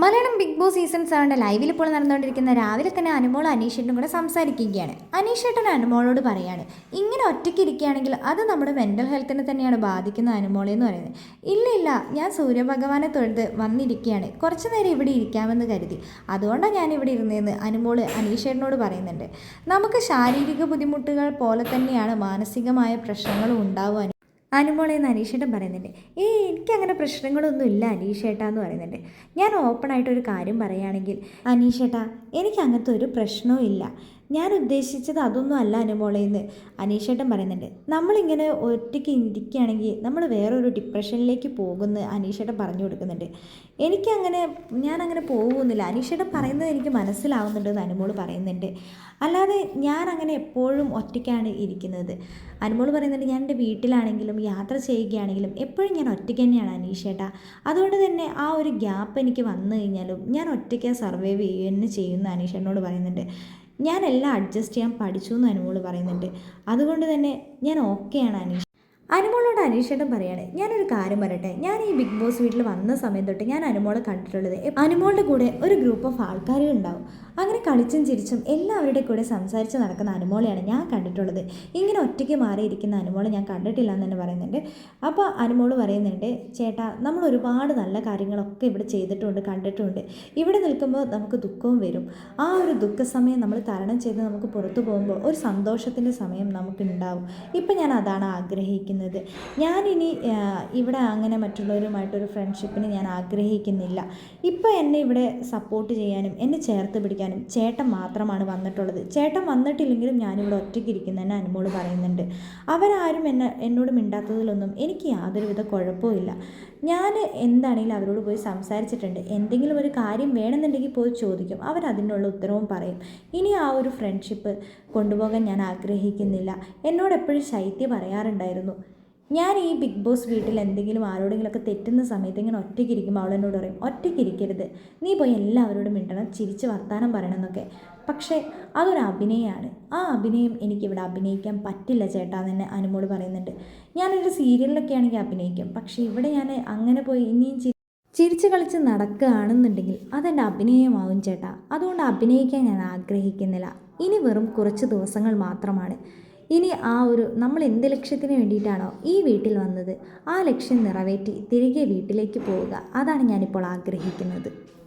Malayalam Bigg Boss season സെവന്റെ ലൈവിൽ ഇപ്പോൾ നടന്നുകൊണ്ടിരിക്കുന്ന രാവിലെ തന്നെ അനുമോൾ അനീഷേട്ടനും കൂടെ സംസാരിക്കുകയാണ്. അനീഷേട്ടൻ അനുമോളോട് പറയാണ് ഇങ്ങനെ ഒറ്റയ്ക്ക് ഇരിക്കുകയാണെങ്കിൽ അത് നമ്മുടെ മെന്റൽ ഹെൽത്തിനെ തന്നെയാണ് ബാധിക്കുന്ന അനുമോളെ എന്ന് പറയുന്നത്. ഇല്ല ഇല്ല ഞാൻ സൂര്യഭഗവാനെ തൊഴുത് വന്നിരിക്കുകയാണ്. കുറച്ച് നേരം ഇവിടെ ഇരിക്കാമെന്ന് കരുതി. അതുകൊണ്ടാണ് ഞാൻ ഇവിടെ ഇരുന്നതെന്ന് അനുമോൾ അനീഷേട്ടനോട് പറയുന്നുണ്ട്. നമുക്ക് ശാരീരിക ബുദ്ധിമുട്ടുകൾ പോലെ തന്നെയാണ് മാനസികമായ പ്രശ്നങ്ങളും ഉണ്ടാവുക അനുമോളെ എന്ന് അനീഷേട്ടൻ പറയുന്നുണ്ട്. ഏയ് എനിക്കങ്ങനെ പ്രശ്നങ്ങളൊന്നും ഇല്ല അനീഷേട്ടാ എന്ന് പറയുന്നുണ്ട്. ഞാൻ ഓപ്പണായിട്ട് ഒരു കാര്യം പറയുകയാണെങ്കിൽ അനീഷേട്ടാ എനിക്ക് അങ്ങനത്തെ ഒരു പ്രശ്നവും ഇല്ല. ഞാൻ ഉദ്ദേശിച്ചത് അതൊന്നും അല്ല അനുമോളെ എന്ന് അനീഷേട്ടൻ പറയുന്നുണ്ട്. നമ്മളിങ്ങനെ ഒറ്റയ്ക്ക് ഇരിക്കുകയാണെങ്കിൽ നമ്മൾ വേറൊരു ഡിപ്രഷനിലേക്ക് പോകുമെന്ന് അനീഷേട്ടൻ പറഞ്ഞു കൊടുക്കുന്നുണ്ട്. എനിക്കങ്ങനെ ഞാനങ്ങനെ പോകുന്നില്ല അനീഷേട്ടൻ പറയുന്നത് എനിക്ക് മനസ്സിലാവുന്നുണ്ട് എന്ന് അനുമോൾ പറയുന്നുണ്ട്. അല്ലാതെ ഞാൻ അങ്ങനെ എപ്പോഴും ഒറ്റയ്ക്കാണ് ഇരിക്കുന്നത്. അനുമോൾ പറയുന്നുണ്ട് ഞാൻ എന്റെ വീട്ടിലാണെങ്കിലും യാത്ര ചെയ്യുകയാണെങ്കിലും എപ്പോഴും ഞാൻ ഒറ്റയ്ക്ക് തന്നെയാണ് അനീഷേട്ടാ. അതുകൊണ്ട് തന്നെ ആ ഒരു ഗ്യാപ്പ് എനിക്ക് വന്നു കഴിഞ്ഞാലും ഞാൻ ഒറ്റയ്ക്ക് സർവൈവ് ചെയ്യുക തന്നെ ചെയ്യുന്ന അനീഷേട്ടനോട് പറയുന്നുണ്ട്. ഞാൻ എല്ലാം അഡ്ജസ്റ്റ് ചെയ്യാൻ പഠിച്ചു എന്ന് അനുമോൾ പറയുന്നുണ്ട്. അതുകൊണ്ട് തന്നെ ഞാൻ ഓക്കെയാണ് അനീഷ്. അനുമോളോട് അനീഷേട്ടൻ പറയാണ് ഞാനൊരു കാര്യം പറയട്ടെ. ഞാൻ ഈ ബിഗ് ബോസ് വീട്ടിൽ വന്ന സമയം തൊട്ട് ഞാൻ അനുമോളെ കണ്ടിട്ടുള്ളത് അനുമോളുടെ കൂടെ ഒരു ഗ്രൂപ്പ് ഓഫ് ആൾക്കാരും ഉണ്ടാവും. അങ്ങനെ കളിച്ചും ചിരിച്ചും എല്ലാവരുടെ കൂടെ സംസാരിച്ച് നടക്കുന്ന അനുമോളെയാണ് ഞാൻ കണ്ടിട്ടുള്ളത്. ഇങ്ങനെ ഒറ്റയ്ക്ക് മാറിയിരിക്കുന്ന അനുമോളെ ഞാൻ കണ്ടിട്ടില്ല എന്ന് തന്നെ പറയുന്നുണ്ട്. അപ്പോൾ അനുമോൾ പറയുന്നുണ്ട് ചേട്ടാ നമ്മൾ ഒരുപാട് നല്ല കാര്യങ്ങളൊക്കെ ഇവിടെ ചെയ്തിട്ടുണ്ട് കണ്ടിട്ടുണ്ട്. ഇവിടെ നിൽക്കുമ്പോൾ നമുക്ക് ദുഃഖവും വരും. ആ ഒരു ദുഃഖ സമയം നമ്മൾ തരണം ചെയ്ത് നമുക്ക് പുറത്തു പോകുമ്പോൾ ഒരു സന്തോഷത്തിന്റെ സമയം നമുക്ക് ഉണ്ടാവും. ഇപ്പം ഞാൻ അതാണ് ആഗ്രഹിക്കുന്നത്. ഞാനിനി ഇവിടെ അങ്ങനെ മറ്റുള്ളവരുമായിട്ടൊരു ഫ്രണ്ട്ഷിപ്പിന് ഞാൻ ആഗ്രഹിക്കുന്നില്ല. ഇപ്പം എന്നെ ഇവിടെ സപ്പോർട്ട് ചെയ്യാനും എന്നെ ചേർത്ത് പിടിക്കാനും ചേട്ടൻ മാത്രമാണ് വന്നിട്ടുള്ളത്. ചേട്ടൻ വന്നിട്ടില്ലെങ്കിലും ഞാനിവിടെ ഒറ്റയ്ക്ക് ഇരിക്കുന്നതന്നെ അനുമോൾ പറയുന്നുണ്ട്. അവരാരും എന്നെ എന്നോട് മിണ്ടാത്തതിലൊന്നും എനിക്ക് യാതൊരുവിധ കുഴപ്പമില്ല ഞാൻ എന്താണെങ്കിലും അവരോട് പോയി സംസാരിച്ചിട്ടുണ്ട്. എന്തെങ്കിലും ഒരു കാര്യം വേണമെന്നുണ്ടെങ്കിൽ പോയി ചോദിക്കും. അവരതിനുള്ള ഉത്തരവും പറയും. ഇനി ആ ഒരു ഫ്രണ്ട്ഷിപ്പ് കൊണ്ടുപോകാൻ ഞാൻ ആഗ്രഹിക്കുന്നില്ല. എന്നോട് എപ്പോഴും ശൈത്യ പറയാറുണ്ടായിരുന്നു. ഞാൻ ഈ ബിഗ് ബോസ് വീട്ടിൽ എന്തെങ്കിലും ആരോടെങ്കിലുമൊക്കെ തെറ്റുന്ന സമയത്ത് ഇങ്ങനെ ഒറ്റയ്ക്ക് ഇരിക്കുമ്പോൾ അവൾ എന്നോട് പറയും ഒറ്റയ്ക്ക് ഇരിക്കരുത് നീ പോയി എല്ലാവരോടും മിണ്ടണം ചിരിച്ച് വർത്താനം പറയണം എന്നൊക്കെ പക്ഷേ അതൊരു അഭിനയമാണ് ആ അഭിനയം എനിക്കിവിടെ അഭിനയിക്കാൻ പറ്റില്ല ചേട്ടാ തന്നെ അനുമോട് പറയുന്നുണ്ട്. ഞാനൊരു സീരിയലിലൊക്കെ ആണെങ്കിൽ അഭിനയിക്കും. പക്ഷേ ഇവിടെ ഞാൻ അങ്ങനെ പോയി ഇനിയും ചിരി ചിരിച്ച് കളിച്ച് നടക്കുകയാണെന്നുണ്ടെങ്കിൽ അതെന്റെ അഭിനയമാവും ചേട്ടാ. അതുകൊണ്ട് അഭിനയിക്കാൻ ഞാൻ ആഗ്രഹിക്കുന്നില്ല. ഇനി വെറും കുറച്ച് ദിവസങ്ങൾ മാത്രമാണ്. ഇനി ആ ഒരു നമ്മൾ എന്ത് ലക്ഷ്യത്തിന് വേണ്ടിയിട്ടാണോ ഈ വീട്ടിൽ വന്നത്? ആ ലക്ഷ്യം നിറവേറ്റി തിരികെ വീട്ടിലേക്ക് പോവുക. അതാണ് ഞാനിപ്പോൾ ആഗ്രഹിക്കുന്നത്.